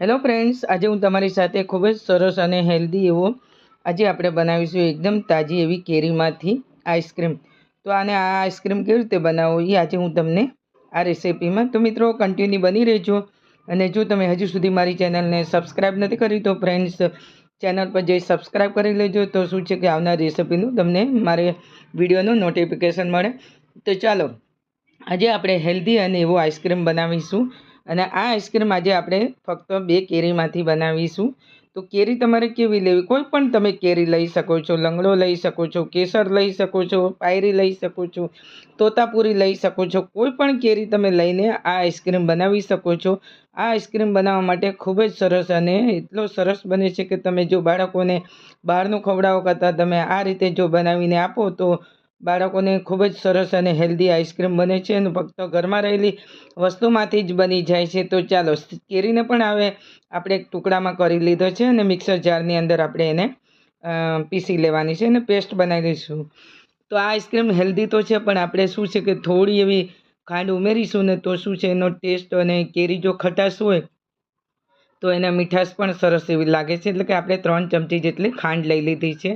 Hello friends આજે હું તમારી સાથે ખૂબ જ સરસ અને હેલ્ધી એવો આજે આપણે બનાવીશું એકદમ તાજી એવી કેરીમાંથી આઈસ્ક્રીમ તો આને આ આઈસ્ક્રીમ કેવી રીતે બનાવો એ આજે હું તમને આ રેસીપીમાં તો મિત્રો કન્ટિન્યુ બની રહેજો. અને જો તમે હજુ સુધી મારી ચેનલને સબસ્ક્રાઈબ નથી કરી, તો ફ્રેન્ડ્સ ચેનલ પર જઈ સબસ્ક્રાઈબ કરી લેજો. તો શું છે કે આવનાર રેસીપીનું તમને મારે વિડીયોનું નોટિફિકેશન મળે. તો ચાલો, આજે આપણે હેલ્ધી અને એવો આઈસ્ક્રીમ બનાવીશું. અને આ આઈસ્ક્રીમ આજે આપણે ફક્ત બે કેરીમાંથી બનાવીશું. તો કેરી તમારે કેવી લેવી? કોઈ પણ તમે કેરી લઈ શકો છો, લંગડો લઈ શકો છો, કેસર લઈ શકો છો, પાયરી લઈ શકો છો, તોતાપુરી લઈ શકો છો. કોઈ પણ કેરી તમે લઈને આ આઈસ્ક્રીમ બનાવી શકો છો. આ આઈસ્ક્રીમ બનાવવા માટે ખૂબ જ સરસ અને એટલો સરસ બને છે કે તમે જો બાળકોને બહારનું ખવડાવો કરતાં તમે આ રીતે જો બનાવીને આપો તો બાળકોને ખૂબ જ સરસ અને હેલ્ધી આઈસ્ક્રીમ બને છે અને ફક્ત ઘરમાં રહેલી વસ્તુમાંથી જ બની જાય છે. તો ચાલો, કેરીને પણ હવે આપણે એક ટુકડામાં કરી લીધો છે અને મિક્સર જારની અંદર આપણે એને પીસી લેવાની છે અને પેસ્ટ બનાવી દઈશું. તો આ આઈસ્ક્રીમ હેલ્ધી તો છે, પણ આપણે શું છે કે થોડી એવી ખાંડ ઉમેરીશું ને તો શું છે, એનો ટેસ્ટ અને કેરી જો ખટાશ હોય, તો એના મીઠાશ પણ સરસ એવી લાગે છે. એટલે કે આપણે ત્રણ ચમચી જેટલી ખાંડ લઈ લીધી છે.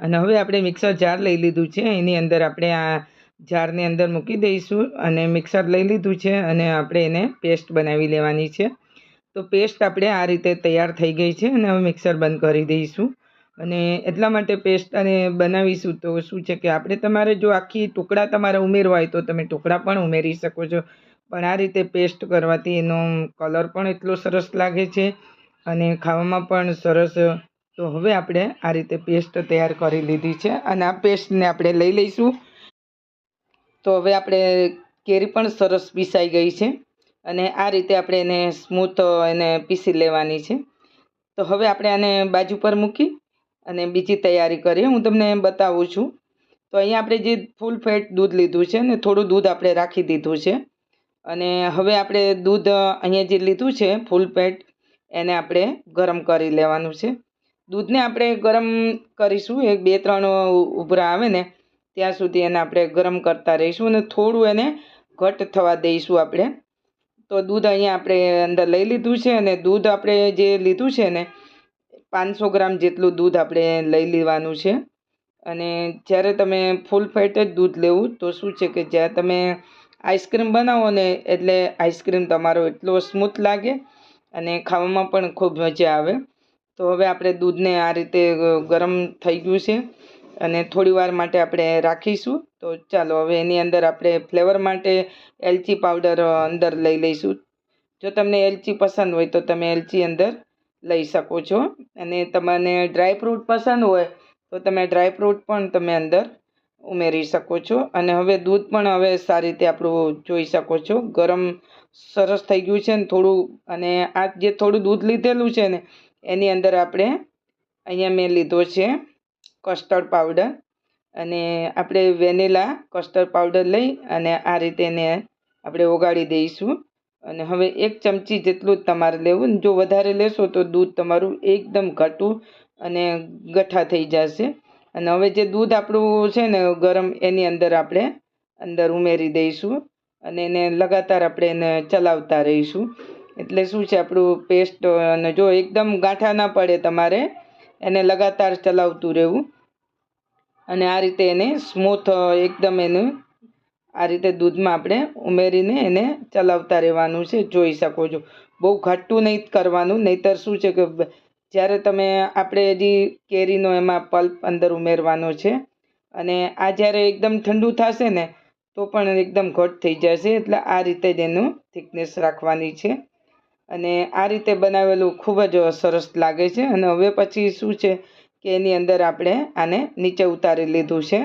અને હવે આપણે મિક્સર જાર લઈ લીધું છે. એની અંદર આપણે આ જારની અંદર મૂકી દઈશું અને મિક્સર લઈ લીધું છે અને આપણે એને પેસ્ટ બનાવી લેવાની છે. તો પેસ્ટ આપણે આ રીતે તૈયાર થઈ ગઈ છે અને હવે મિક્સર બંધ કરી દઈશું. અને એટલા માટે પેસ્ટ અને બનાવીશું તો શું છે કે આપણે તમારે જો આખી ટુકડા તમારે ઉમેરવા હોય તો તમે ટુકડા પણ ઉમેરી શકો છો. પણ આ રીતે પેસ્ટ કરવાથી એનો કલર પણ એટલો સરસ લાગે છે અને ખાવામાં પણ સરસ તો હવે આપણે આ રીતે પેસ્ટ તૈયાર કરી લીધી છે અને આ પેસ્ટને આપણે લઈ લઈશું. તો હવે આપણે કેરી પણ સરસ પીસાઈ ગઈ છે અને આ રીતે આપણે એને સ્મૂથ એને પીસી લેવાની છે. તો હવે આપણે આને બાજુ પર મૂકી અને બીજી તૈયારી કરીએ હું તમને બતાવું છું. તો અહીંયા આપણે જે ફૂલ ફેટ દૂધ લીધું છે ને થોડું દૂધ આપણે રાખી દીધું છે. અને હવે આપણે દૂધ અહીંયા જે લીધું છે ફૂલ ફેટ, એને આપણે ગરમ કરી લેવાનું છે. દૂધને આપણે ગરમ કરીશું એક બે ત્રણ ઉભરા આવે ને, ત્યાં સુધી એને આપણે ગરમ કરતા રહીશું અને થોડું એને ઘટ થવા દઈશું આપણે. તો દૂધ અહીંયા આપણે અંદર લઈ લીધું છે અને દૂધ આપણે જે લીધું છે ને, પાંચસો ગ્રામ જેટલું દૂધ આપણે લઈ લેવાનું છે. અને જ્યારે તમે ફૂલ ફેટ જ દૂધ લેવું, તો શું છે કે જ્યારે તમે આઈસ્ક્રીમ બનાવો ને, એટલે આઈસ્ક્રીમ તમારો એટલો સ્મૂથ લાગે અને ખાવામાં પણ ખૂબ મજા આવે. તો હવે આપણે દૂધને આ રીતે ગરમ થઈ ગયું છે અને થોડી વાર માટે આપણે રાખીશું. તો ચાલો, હવે એની અંદર આપણે ફ્લેવર માટે એલચી પાવડર અંદર લઈ લઈશું. જો તમને એલચી પસંદ હોય તો તમે એલચી અંદર લઈ શકો છો. અને તમને ડ્રાયફ્રૂટ પસંદ હોય તો તમે ડ્રાયફ્રૂટ પણ તમે અંદર ઉમેરી શકો છો. અને હવે દૂધ પણ હવે સારી રીતે આપણું જોઈ શકો છો. ગરમ સરસ થઈ ગયું છે ને થોડું. અને આ જે થોડું દૂધ લીધેલું છે ને એની અંદર આપણે અહીંયા મેં લીધો છે કસ્ટર્ડ પાવડર અને આપણે વેનીલા કસ્ટર્ડ પાવડર લઈ અને આ રીતે એને આપણે ઓગાળી દઈશું. અને હવે એક ચમચી જેટલું જ તમારે લેવું. જો વધારે લેશો તો દૂધ તમારું એકદમ ઘટું અને ગઠ્ઠા થઈ જશે. અને હવે જે દૂધ આપણું છે ને ગરમ એની અંદર આપણે અંદર ઉમેરી દઈશું અને એને લગાતાર આપણે એને ચલાવતા રહીશું. એટલે શું છે આપણું પેસ્ટ અને જો એકદમ ગાંઠા ના પડે તમારે, એને લગાતાર ચલાવતું રહેવું. અને આ રીતે એને સ્મૂથ એકદમ એનું, આ રીતે દૂધમાં આપણે ઉમેરીને એને ચલાવતા રહેવાનું છે, જોઈ શકો છો. બહુ ઘાટું નહીં કરવાનું, નહીંતર શું છે કે જ્યારે તમે આપણે હજી કેરીનો એમાં પલ્પ અંદર ઉમેરવાનો છે, અને આ જ્યારે એકદમ ઠંડુ થશે ને, તો પણ એકદમ ઘટ થઈ જશે, એટલે આ રીતે જ એનું થિકનેસ રાખવાની છે. અને આ રીતે બનાવેલું ખૂબ જ સરસ લાગે છે. અને હવે પછી શું છે કે એની અંદર આપણે આને નીચે ઉતારી લીધું છે.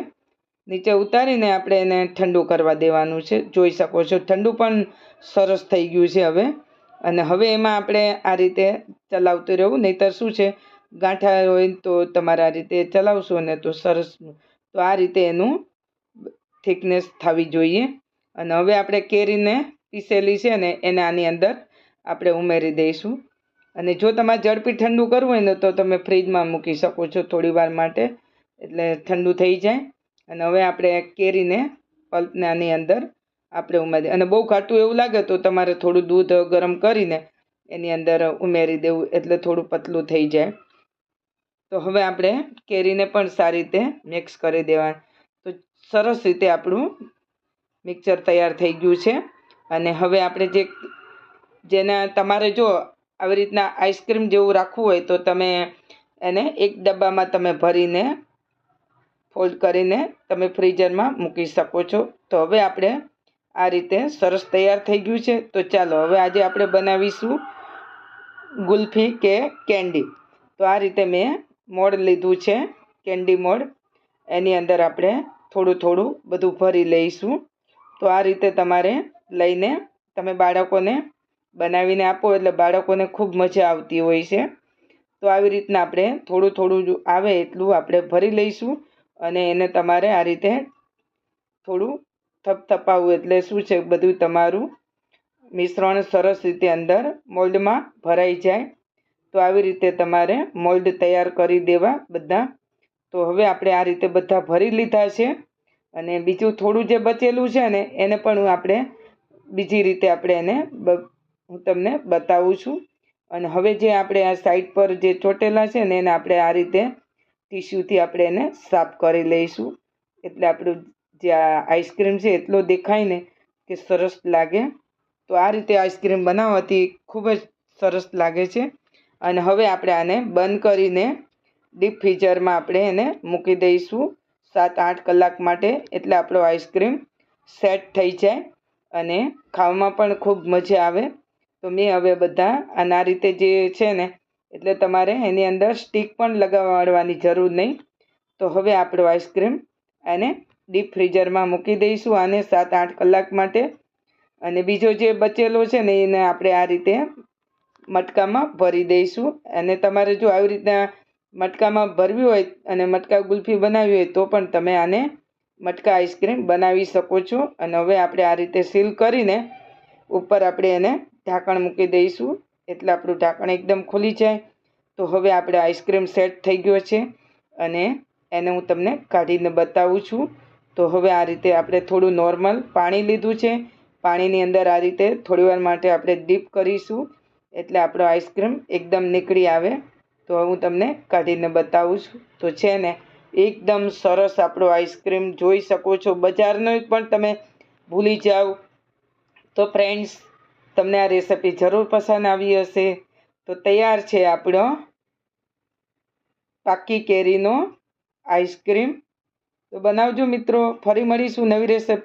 નીચે ઉતારીને આપણે એને ઠંડુ કરવા દેવાનું છે. જોઈ શકો છો ઠંડુ પણ સરસ થઈ ગયું છે હવે. અને હવે એમાં આપણે આ રીતે ચલાવતું રહેવું. નહીંતર શું છે, ગાંઠા હોય તો તમારે આ રીતે ચલાવશો ને તો સરસ તો આ રીતે એનું થિકનેસ થવી જોઈએ. અને હવે આપણે કેરીને પીસેલી છે ને એને આની અંદર આપણે ઉમેરી દઈશું. અને જો તમારે ઝડપી ઠંડુ કરવું હોય ને તો તમે ફ્રીજમાં મૂકી શકો છો થોડી વાર માટે. એટલે ઠંડુ થઈ જાય. અને હવે આપણે કેરીને પલ્પને આની અંદર આપણે ઉમેરી અને બહુ ઘાટું એવું લાગે તો તમારે થોડું દૂધ ગરમ કરીને એની અંદર ઉમેરી દેવું એટલે થોડું પતલું થઈ જાય. તો હવે આપણે કેરીને પણ સારી રીતે મિક્સ કરી દેવા તો સરસ રીતે આપણું મિક્સર તૈયાર થઈ ગયું છે. અને હવે આપણે જે જેને તમારે જો આવી રીતના આઈસ્ક્રીમ જેવું રાખવું હોય તો તમે એને એક ડબ્બામાં તમે ભરીને ફોલ્ડ કરીને તમે ફ્રીઝરમાં મૂકી શકો છો. તો હવે આપણે આ રીતે સરસ તૈયાર થઈ ગયું છે. તો ચાલો હવે આજે આપણે બનાવીશું ગુલ્ફી કે કેન્ડી. તો આ રીતે મેં મોડ લીધું છે, કેન્ડી મોડ. એની અંદર આપણે થોડું થોડું બધું ભરી લઈશું. તો આ રીતે તમારે લઈને તમે બાળકોને બનાવીને આપો એટલે બાળકોને ખૂબ મજા આવતી હોય છે. તો આવી રીતના આપણે થોડું થોડું આવે એટલું આપણે ભરી લઈશું અને એને તમારે આ રીતે થોડું થપથપાવવું એટલે શું છે બધું તમારું મિશ્રણ સરસ રીતે અંદર મોલ્ડમાં ભરાઈ જાય. તો આવી રીતે તમારે મોલ્ડ તૈયાર કરી દેવા બધા. તો હવે આપણે આ રીતે બધા ભરી લીધા છે અને બીજું થોડું જે બચેલું છે ને એને પણ આપણે બીજી રીતે આપણે એને હું તમને બતાવું છું. અને હવે જે આપણે આ સાઈડ પર જે ચોટેલા છે ને એને આપણે આ રીતે ટીશ્યુથી આપણે એને સાફ કરી લઈશું. એટલે આપણું જે આ આઈસ્ક્રીમ છે એટલો દેખાય ને કે સરસ લાગે. તો આ રીતે આઈસ્ક્રીમ બનાવવાથી ખૂબ જ સરસ લાગે છે. અને હવે આપણે આને બંધ કરીને ડીપ ફ્રીઝરમાં આપણે એને મૂકી દઈશું. સાત આઠ કલાક માટે એટલે આપણો આઈસ્ક્રીમ સેટ થઈ જાય. અને ખાવામાં પણ ખૂબ મજા આવે. તો મેં હવે બધા આના રીતે જે છે ને, એટલે તમારે એની અંદર સ્ટીક પણ લગાવવાની જરૂર નહીં. તો હવે આપણો આઈસ્ક્રીમ એને ડીપ ફ્રીઝરમાં મૂકી દઈશું આને સાત આઠ કલાક માટે. અને બીજો જે બચેલો છે ને, એને આપણે આ રીતે મટકામાં ભરી દઈશું. અને તમારે જો આવી રીતના મટકામાં ભરવી હોય અને મટકા ગુલ્ફી બનાવવી હોય તો પણ તમે આને મટકા આઈસ્ક્રીમ બનાવી શકો છો. અને હવે આપણે આ રીતે સીલ કરીને ઉપર આપણે એને ઢાંકણ મૂકી દઈશું. એટલે આપણું ઢાંકણ એકદમ ખુલી જાય. તો હવે આપણે આઈસ્ક્રીમ સેટ થઈ ગયો છે અને એને હું તમને કાઢીને બતાવું છું. તો હવે આ રીતે આપણે થોડું નોર્મલ પાણી લીધું છે. પાણીની અંદર આ રીતે થોડીવાર માટે આપણે ડીપ કરીશું. એટલે આપણો આઈસ્ક્રીમ એકદમ નીકળી આવે. તો હું તમને કાઢીને બતાવું છું. તો છે ને, એકદમ સરસ આપણો આઈસ્ક્રીમ જોઈ શકો છો. બજારનો પણ તમે ભૂલી જાઓ. તો ફ્રેન્ડ્સ તમને આ રેસિપી જરૂર પસંદ આવી હશે, તો તૈયાર છે આપણો પાકી કેરીનો આઈસ્ક્રીમ તો બનાવજો મિત્રો, ફરી મળીશું નવી રેસિપી